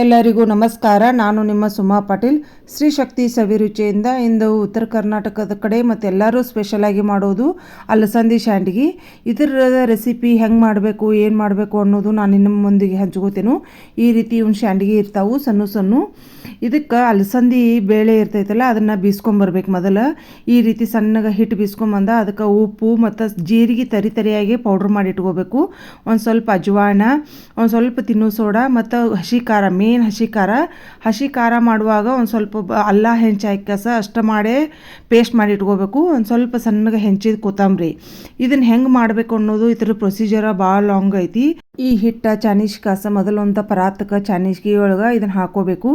ಎಲ್ಲರಿಗೂ ನಮಸ್ಕಾರ. ನಾನು ನಿಮ್ಮ ಸುಮಾ ಪಾಟೀಲ್. ಶ್ರೀ ಶಕ್ತಿ ಸವಿರುಚಿಯಿಂದ ಇಂದು ಉತ್ತರ ಕರ್ನಾಟಕದ ಕಡೆ ಮತ್ತು ಎಲ್ಲರೂ ಸ್ಪೆಷಲಾಗಿ ಮಾಡೋದು ಅಲಸಂದಿ ಶಾಂಡಿಗೆ. ಇದರ ರೆಸಿಪಿ ಹೆಂಗೆ ಮಾಡಬೇಕು, ಏನು ಮಾಡಬೇಕು ಅನ್ನೋದು ನಾನು ನಿಮ್ಮ ಮುಂದಿಗೆ ಹಂಚ್ಕೋತೇನೆ. ಈ ರೀತಿ ಒಂದು ಶಾಂಡಿಗೆ ಇರ್ತಾವು ಸಣ್ಣ ಸಣ್ಣ. ಇದಕ್ಕೆ ಅಲಸಂದಿ ಬೇಳೆ ಇರ್ತೈತಲ್ಲ, ಅದನ್ನು ಬೀಸ್ಕೊಂಬರ್ಬೇಕು ಮೊದಲು. ಈ ರೀತಿ ಸಣ್ಣಗೆ ಹಿಟ್ಟು ಬೀಸ್ಕೊಂಬಂದ ಅದಕ್ಕೆ ಉಪ್ಪು ಮತ್ತು ಜೀರಿಗೆ ತರಿ ತರಿಯಾಗಿ ಪೌಡ್ರ್ ಮಾಡಿ ಇಟ್ಕೋಬೇಕು. ಒಂದು ಸ್ವಲ್ಪ ಅಜ್ವಾನ, ಒಂದು ಸ್ವಲ್ಪ ತಿನ್ನೋ ಸೋಡಾ, ಮತ್ತು ಹಸಿ ಖಾರ ಮೇನ್ ಹಸಿ ಖಾರ ಹಸಿ ಖಾರ ಮಾಡುವಾಗ ಒಂದು ಸ್ವಲ್ಪ ಅಲ್ಲ ಹೆಂಚು ಕಸ ಅಷ್ಟು ಮಾಡೇ ಪೇಸ್ಟ್ ಮಾಡಿ ಇಟ್ಕೋಬೇಕು. ಒಂದು ಸ್ವಲ್ಪ ಸಣ್ಣಗೆ ಹೆಂಚಿದ ಕೊತ್ತಂಬರಿ. ಇದನ್ನು ಹೆಂಗೆ ಮಾಡಬೇಕು ಅನ್ನೋದು ಇದ್ರ ಪ್ರೊಸೀಜರ ಭಾಳ ಲಾಂಗ್ ಐತಿ. ಈ ಹಿಟ್ಟ, ಚಾನೀಸ್ ಕಾಸ ಮೊದಲೊಂದು ಪರಾತಕ್ಕೆ ಚಾನೀಸ್ಗಿ ಒಳಗೆ ಇದನ್ನು ಹಾಕೋಬೇಕು.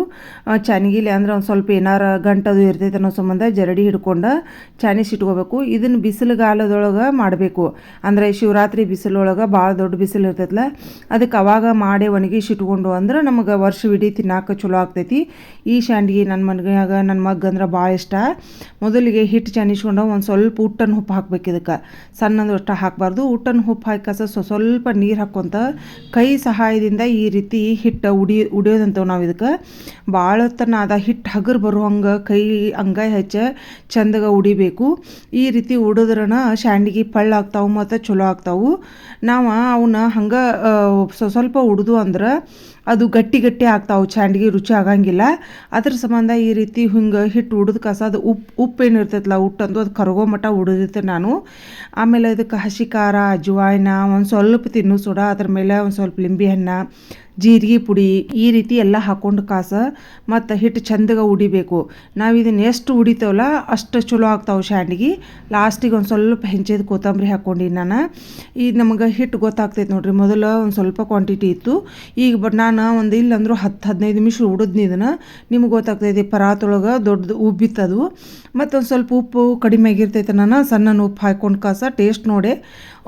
ಚಾನಿಗಿಲಿ ಅಂದ್ರೆ ಒಂದು ಸ್ವಲ್ಪ ಏನಾರ ಗಂಟದು ಇರ್ತೈತೆ ಅನ್ನೋ ಸಂಬಂಧ ಜರಡಿ ಹಿಡ್ಕೊಂಡು ಚಾನೀಸ್ ಇಟ್ಕೋಬೇಕು. ಇದನ್ನು ಬಿಸಿಲುಗಾಲದೊಳಗೆ ಮಾಡಬೇಕು. ಅಂದರೆ ಶಿವರಾತ್ರಿ ಬಿಸಿಲೊಳಗೆ ಭಾಳ ದೊಡ್ಡ ಬಿಸಿಲು ಇರ್ತೈತಲ್ಲ ಅದಕ್ಕೆ ಅವಾಗ ಮಾಡಿ ಒಣಗಿಸಿ ಇಟ್ಕೊಂಡು ಅಂದ್ರೆ ನಮಗೆ ವರ್ಷವಿಡೀ ತಿನ್ನಾಕ ಚಲೋ ಆಗ್ತೈತಿ. ಈ ಶಾಂಡ್ಗಿ ನನ್ನ ಮನೆಯಾಗ ನನ್ನ ಮಗ್ ಅಂದ್ರೆ ಭಾಳ ಇಷ್ಟ. ಮೊದಲಿಗೆ ಹಿಟ್ಟು ಚೆನ್ನಿಸ್ಕೊಂಡು ಒಂದು ಸ್ವಲ್ಪ ಉಟ್ಟನ್ನು ಉಪ್ಪು ಹಾಕ್ಬೇಕು ಇದಕ್ಕೆ. ಸಣ್ಣದು ಅಷ್ಟು ಹಾಕಬಾರ್ದು. ಉಟ್ಟನ್ನು ಉಪ್ಪು ಸ್ವ- ಸ್ವಲ್ಪ ನೀರು ಹಾಕ್ಕೊಂತ ಕೈ ಸಹಾಯದಿಂದ ಈ ರೀತಿ ಹಿಟ್ಟು ಉಡಿ ಉಡಿಯೋದಂತವು ನಾವು ಇದಕ್ಕೆ. ಭಾಳ ತನ ಅದ ಹಿಟ್ಟು ಹಗರು ಬರೋ ಹಂಗೆ ಕೈ ಅಂಗಾಯಿ ಹಚ್ಚ ಚಂದಗ ಉಡಿಬೇಕು. ಈ ರೀತಿ ಉಡಿದ್ರನ ಶಾಂಡ್ಗಿ ಪಳ್ಳ ಆಗ್ತಾವೆ ಮತ್ತು ಚಲೋ ಆಗ್ತಾವೆ. ನಾವು ಅವನ್ನ ಹಂಗೆ ಸ್ವ- ಸ್ವಲ್ಪ ಉಡ್ದು ಅಂದ್ರೆ ಅದು ಗಟ್ಟಿ ಗಟ್ಟಿ ಆಗ್ತಾವು, ಚಾಂಡಿಗೆ ರುಚಿ ಆಗಂಗಿಲ್ಲ. ಅದ್ರ ಸಂಬಂಧ ಈ ರೀತಿ ಹಿಂಗೆ ಹಿಟ್ಟು ಉಡಿದ ಕಸ, ಅದು ಉಪ್ಪು ಉಪ್ಪು ಏನು ಇರ್ತೈತಲ್ಲ ಉಟ್ಟಂದು ಅದು ಕರಗೋ ಮಟ್ಟ ಉಡಿದಿರ್ತೆ ನಾನು. ಆಮೇಲೆ ಅದಕ್ಕೆ ಹಸಿ ಖಾರ, ಅಜ್ವಾಯ್ನ, ಒಂದು ಸ್ವಲ್ಪ ತಿನ್ನು ಸೋಡ, ಅದ್ರ ಮೇಲೆ ಒಂದು ಸ್ವಲ್ಪ ಲಿಂಬೆ ಹಣ್ಣು ಜೀರಿಗೆ ಪುಡಿ ಈ ರೀತಿ ಎಲ್ಲ ಹಾಕೊಂಡು ಕಾಸ ಮತ್ತು ಹಿಟ್ಟು ಚಂದಗ ಉಡಿಬೇಕು. ನಾವು ಇದನ್ನ ಎಷ್ಟು ಉಡಿತೇವಲ್ಲ ಅಷ್ಟು ಚಲೋ ಆಗ್ತಾವೆ ಶಾಂಡಿಗೆ ಲಾಸ್ಟಿಗೆ ಒಂದು ಸ್ವಲ್ಪ ಹೆಂಚಿದ ಕೊತ್ತಂಬರಿ ಹಾಕ್ಕೊಂಡಿನಿ ನಾನು. ಈಗ ನಮಗೆ ಹಿಟ್ಟು ಗೊತ್ತಾಗ್ತೈತೆ ನೋಡ್ರಿ, ಮೊದಲು ಒಂದು ಸ್ವಲ್ಪ ಕ್ವಾಂಟಿಟಿ ಇತ್ತು. ಈಗ ಬಟ್ ನಾನು ಒಂದು ಇಲ್ಲಂದ್ರೂ ಹತ್ತು ಹದಿನೈದು ನಿಮಿಷ ಉಡಿದ್ನಿ ಇದನ್ನು. ನಿಮ್ಗೆ ಗೊತ್ತಾಗ್ತೈತಿ ಪರಾತೊಳಗೆ ದೊಡ್ಡದು ಉಬ್ಬಿತ್ತದು. ಮತ್ತು ಒಂದು ಸ್ವಲ್ಪ ಉಪ್ಪು ಕಡಿಮೆ ಆಗಿರ್ತೈತೆ ನಾನು ಸಣ್ಣ ಉಪ್ಪು ಹಾಕ್ಕೊಂಡು ಕಾಸ ಟೇಸ್ಟ್ ನೋಡಿ.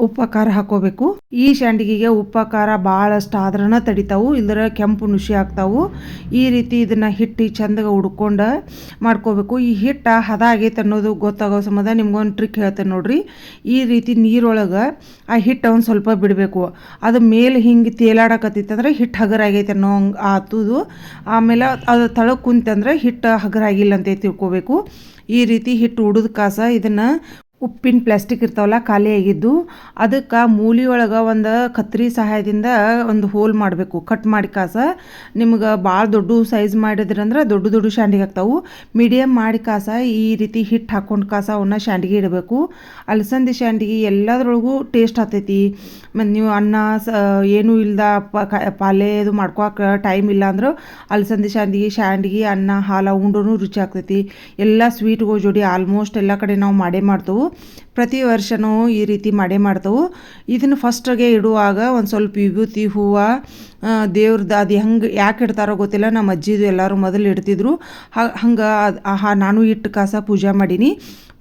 ಉಪ್ಪು ಖಾರ ಹಾಕೋಬೇಕು. ಈ ಶಾಂಡಿಗೆಗೆ ಉಪ್ಪು ಖಾರ ಭಾಳಷ್ಟು ಆದ್ರನ ತಡಿತಾವು, ಇಲ್ದ್ರ ಕೆಂಪು ನುಸಿ ಆಗ್ತಾವು. ಈ ರೀತಿ ಇದನ್ನು ಹಿಟ್ಟು ಚಂದಗೆ ಹುಡ್ಕೊಂಡು ಮಾಡ್ಕೋಬೇಕು. ಈ ಹಿಟ್ಟು ಹದ ಆಗೈತೆ ಅನ್ನೋದು ಗೊತ್ತಾಗೋ ಸಂಬಂಧ ನಿಮ್ಗೊಂದು ಟ್ರಿಕ್ ಹೇಳ್ತೇನೆ ನೋಡ್ರಿ. ಈ ರೀತಿ ನೀರೊಳಗೆ ಆ ಹಿಟ್ಟು ಒಂದು ಸ್ವಲ್ಪ ಬಿಡಬೇಕು. ಅದು ಮೇಲೆ ಹಿಂಗೆ ತೇಲಾಡಕತ್ತಿತ್ತಂದ್ರೆ ಹಿಟ್ಟು ಹಗರ ಆಗೈತೆ ಅನ್ನೋ ಆತುದು. ಆಮೇಲೆ ಅದು ತಳಕ್ಕೆ ಕುಂತಂದ್ರೆ ಹಿಟ್ಟು ಹಗರ ಆಗಿಲ್ಲ ಅಂತ ತಿಳ್ಕೋಬೇಕು. ಈ ರೀತಿ ಹಿಟ್ಟು ಉಡಿದ ಕಾಸ ಇದನ್ನು ಉಪ್ಪಿನ ಪ್ಲಾಸ್ಟಿಕ್ ಇರ್ತಾವಲ್ಲ, ಖಾಲಿ ಆಗಿದ್ದು ಅದಕ್ಕೆ ಮೂಲಿ ಒಳಗೆ ಒಂದು ಕತ್ರಿ ಸಹಾಯದಿಂದ ಒಂದು ಹೋಲ್ ಮಾಡಬೇಕು. ಕಟ್ ಮಾಡಿ ಕಾಸ. ನಿಮ್ಗೆ ಭಾಳ ದೊಡ್ಡ ಸೈಜ್ ಮಾಡಿದ್ರಂದ್ರೆ ದೊಡ್ಡ ದೊಡ್ಡ ಶಾಂಡಿಗೆ ಆಗ್ತಾವು. ಮೀಡಿಯಮ್ ಮಾಡಿ ಕಾಸ ಈ ರೀತಿ ಹಿಟ್ಟು ಹಾಕ್ಕೊಂಡು ಕಾಸ ಅವನ್ನ ಶಾಂಡಿಗೆ ಇಡಬೇಕು. ಅಲಸಂದಿ ಶಾಂಡಿಗೆ ಎಲ್ಲದ್ರೊಳಗೂ ಟೇಸ್ಟ್ ಆಗ್ತೈತಿ ಮತ್ತು ನೀವು ಅನ್ನ ಸ, ಏನೂ ಇಲ್ಲದ ಪಾಲೆ ಇದು ಮಾಡ್ಕೊಳಕ್ಕೆ ಟೈಮ್ ಇಲ್ಲ ಅಂದ್ರೆ ಅಲಸಂದಿ ಶಾಂಡಿಗೆ ಶಾಂಡಿಗೆ, ಅನ್ನ, ಹಾಲು ಉಂಡ್ರೂ ರುಚಿ ಆಗ್ತೈತಿ. ಎಲ್ಲ ಸ್ವೀಟ್ಗಳು ಜೋಡಿ ಆಲ್ಮೋಸ್ಟ್ ಎಲ್ಲ ಕಡೆ ನಾವು ಮಾಡೇ ಮಾಡ್ತೇವೆ. ಪ್ರತಿ ವರ್ಷನೂ ಈ ರೀತಿ ಮಾಡೇ ಮಾಡ್ತವು. ಇದನ್ನು ಫಸ್ಟಾಗೆ ಇಡುವಾಗ ಒಂದು ಸ್ವಲ್ಪ ವಿಭೂತಿ ಹೂವು ದೇವ್ರದ್ದು ಅದು ಹೆಂಗೆ ಯಾಕೆ ಇಡ್ತಾರೋ ಗೊತ್ತಿಲ್ಲ. ನಮ್ಮ ಅಜ್ಜಿದು ಎಲ್ಲರೂ ಮೊದಲು ಇಡ್ತಿದ್ರು. ಹಂಗೆ ಆಹಾ, ನಾನು ಇಟ್ಟು ಕಾಸ ಪೂಜೆ ಮಾಡೀನಿ.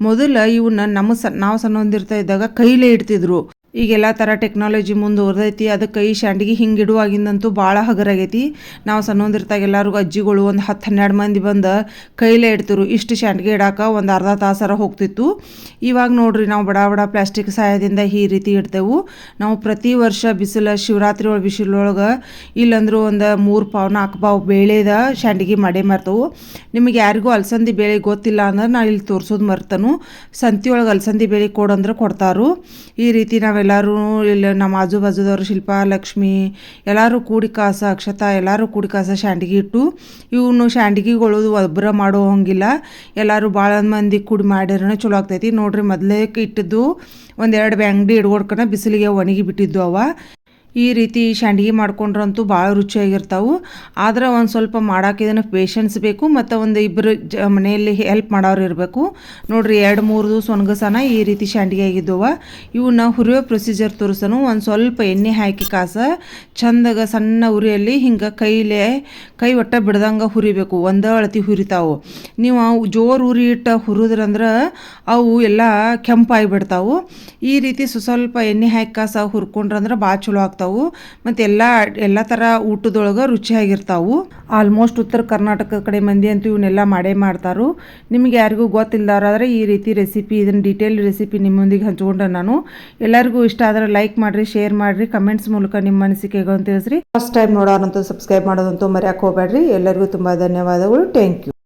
ಮೊದಲು ಇವನ್ನ ನಮ್ಮ ಸ, ನಾವು ಸಣ್ಣೊಂದಿರ್ತಾ ಇದ್ದಾಗ ಕೈಲೇ ಇಡ್ತಿದ್ರು. ಈಗೆಲ್ಲ ಥರ ಟೆಕ್ನಾಲಜಿ ಮುಂದುವರ್ದೈತಿ ಅದಕ್ಕೆ ಈ ಶಾಂಡಿಗೆ ಹಿಂಗೆ ಇಡುವಾಗಿಂದಂತೂ ಭಾಳ ಹಗರಾಗೈತಿ. ನಾವು ಸಣ್ಣೊಂದಿರ್ತಾಗ ಎಲ್ಲರಿಗೂ ಅಜ್ಜಿಗಳು ಒಂದು ಹತ್ತು ಹನ್ನೆರಡು ಮಂದಿ ಬಂದು ಕೈಲೇ ಇಡ್ತಿರು. ಇಷ್ಟು ಶಾಂಡಿಗೆ ಇಡಾಕ ಒಂದು ಅರ್ಧ ತಾಸರ ಹೋಗ್ತಿತ್ತು. ಇವಾಗ ನೋಡ್ರಿ ನಾವು ಬಡ ಬಡ ಪ್ಲಾಸ್ಟಿಕ್ ಸಹಾಯದಿಂದ ಈ ರೀತಿ ಇಡ್ತೇವೆ. ನಾವು ಪ್ರತಿ ವರ್ಷ ಬಿಸಿಲು ಶಿವರಾತ್ರಿ ಒಳಗೆ ಬಿಸಿಲೊಳಗೆ ಇಲ್ಲಂದ್ರೂ ಒಂದು ಮೂರು ಪಾವು ನಾಲ್ಕು ಪಾವು ಬೇಳೆದ ಶಾಂಡಿಗೆ ಮಾಡೇ ಮಾರ್ತೇವೆ. ನಿಮಗೆ ಯಾರಿಗೂ ಅಲಸಂದಿ ಬೇಳೆ ಗೊತ್ತಿಲ್ಲ ಅಂದ್ರೆ ನಾವು ಇಲ್ಲಿ ತೋರ್ಸೋದು ಮರ್ತನು. ಸಂತಿಯೊಳಗೆ ಅಲಸಂದಿ ಬೇಳೆ ಕೊಡಂದ್ರೆ ಕೊಡ್ತಾರು. ಈ ರೀತಿ ನಾವೆಲ್ಲರೂ ಇಲ್ಲಿ ನಮ್ಮ ಆಜು ಬಾಜುದವರು ಶಿಲ್ಪ, ಲಕ್ಷ್ಮಿ, ಎಲ್ಲರೂ ಕೂಡಿ ಕಾಸ, ಅಕ್ಷತ ಎಲ್ಲರೂ ಕೂಡಿ ಕಾಸ ಶಾಂಡಿಗೆ ಇಟ್ಟು ಇವನು ಶಾಂಡ್ಗಿಗಳು ಒಬ್ಬರ ಮಾಡೋ ಹಂಗಿಲ್ಲ. ಎಲ್ಲರೂ ಭಾಳ ಮಂದಿ ಕೂಡಿ ಮಾಡಿದ್ರೆ ಚಲೋ ಆಗ್ತೈತಿ. ನೋಡ್ರಿ ಮೊದಲೇ ಇಟ್ಟಿದ್ದು ಒಂದೆರಡು ಬ್ಯಾಂಗ್ಡಿ ಹಿಡ್ಕೊಡ್ಕನ ಬಿಸಿಲಿಗೆ ಒಣಗಿ ಬಿಟ್ಟಿದ್ದು ಅವ. ಈ ರೀತಿ ಸಂಡ್ಗಿ ಮಾಡ್ಕೊಂಡ್ರಂತೂ ಭಾಳ ರುಚಿಯಾಗಿರ್ತಾವೆ. ಆದ್ರೆ ಒಂದು ಸ್ವಲ್ಪ ಮಾಡೋಕೆ ಇದನ್ನು ಪೇಷನ್ಸ್ ಬೇಕು, ಮತ್ತು ಒಂದು ಇಬ್ಬರು ಜ, ಮನೆಯಲ್ಲಿ ಹೆಲ್ಪ್ ಮಾಡೋರು ಇರಬೇಕು. ನೋಡಿರಿ, ಎರಡು ಮೂರು ಸೊನ್ಗಸನ ಈ ರೀತಿ ಸಂಡ್ಗಿ ಆಗಿದ್ದವ. ಇವನ್ನ ಹುರಿಯೋ ಪ್ರೊಸೀಜರ್ ತೋರಿಸನು. ಒಂದು ಸ್ವಲ್ಪ ಎಣ್ಣೆ ಹಾಕಿ ಕಾಸ, ಚಂದಾಗ ಸಣ್ಣ ಉರಿಯಲ್ಲಿ ಹಿಂಗೆ ಕೈಲೇ, ಕೈ ಒಟ್ಟ ಬಿಡ್ದಂಗೆ ಹುರಿಬೇಕು. ಒಂದೇ ಅಳತಿ ಹುರಿತಾವು. ನೀವು ಜೋರು ಉರಿ ಇಟ್ಟು ಹುರಿದ್ರಂದ್ರೆ ಅವು ಎಲ್ಲ ಕೆಂಪಾಗಿ ಬಿಡ್ತಾವು ಈ ರೀತಿ ಸ್ವ ಸ್ವಲ್ಪ ಎಣ್ಣೆ ಹಾಕಿ ಕಾಸ ಹುರ್ಕೊಂಡ್ರಂದ್ರೆ ಭಾಳ ಚಲೋ ಆಗ್ತಾವೆ ಆಗ್ತಾವು. ಮತ್ತು ಎಲ್ಲ ಎಲ್ಲ ಥರ ಊಟದೊಳಗೆ ರುಚಿಯಾಗಿರ್ತಾವು. ಆಲ್ಮೋಸ್ಟ್ ಉತ್ತರ ಕರ್ನಾಟಕ ಕಡೆ ಮಂದಿ ಅಂತೂ ಇವನ್ನೆಲ್ಲ ಮಾಡೇ ಮಾಡ್ತಾರು. ನಿಮಗೆ ಯಾರಿಗೂ ಗೊತ್ತಿಲ್ಲದಾರಾದ್ರೆ ಈ ರೀತಿ ರೆಸಿಪಿ ಇದನ್ನು ಡೀಟೇಲ್ ರೆಸಿಪಿ ನಿಮ್ಮೊಂದಿಗೆ ಹಂಚ್ಕೊಂಡೆ ನಾನು. ಎಲ್ಲರಿಗೂ ಇಷ್ಟ ಆದರೆ ಲೈಕ್ ಮಾಡಿರಿ ಶೇರ್ ಮಾಡಿರಿ ಕಮೆಂಟ್ಸ್ ಮೂಲಕ ನಿಮ್ಮ ಅನಿಸಿಕೆಗಳನ್ನು ತಿಳಿಸ್ರಿ. ಫಸ್ಟ್ ಟೈಮ್ ನೋಡೋರಂತೂ ಸಬ್ಸ್ಕ್ರೈಬ್ ಮಾಡೋದಂತೂ ಮರ್ಯಾಕೆ ಹೋಗ್ಬೇಡ್ರಿ. ಎಲ್ಲರಿಗೂ ತುಂಬ ಧನ್ಯವಾದಗಳು. Thank you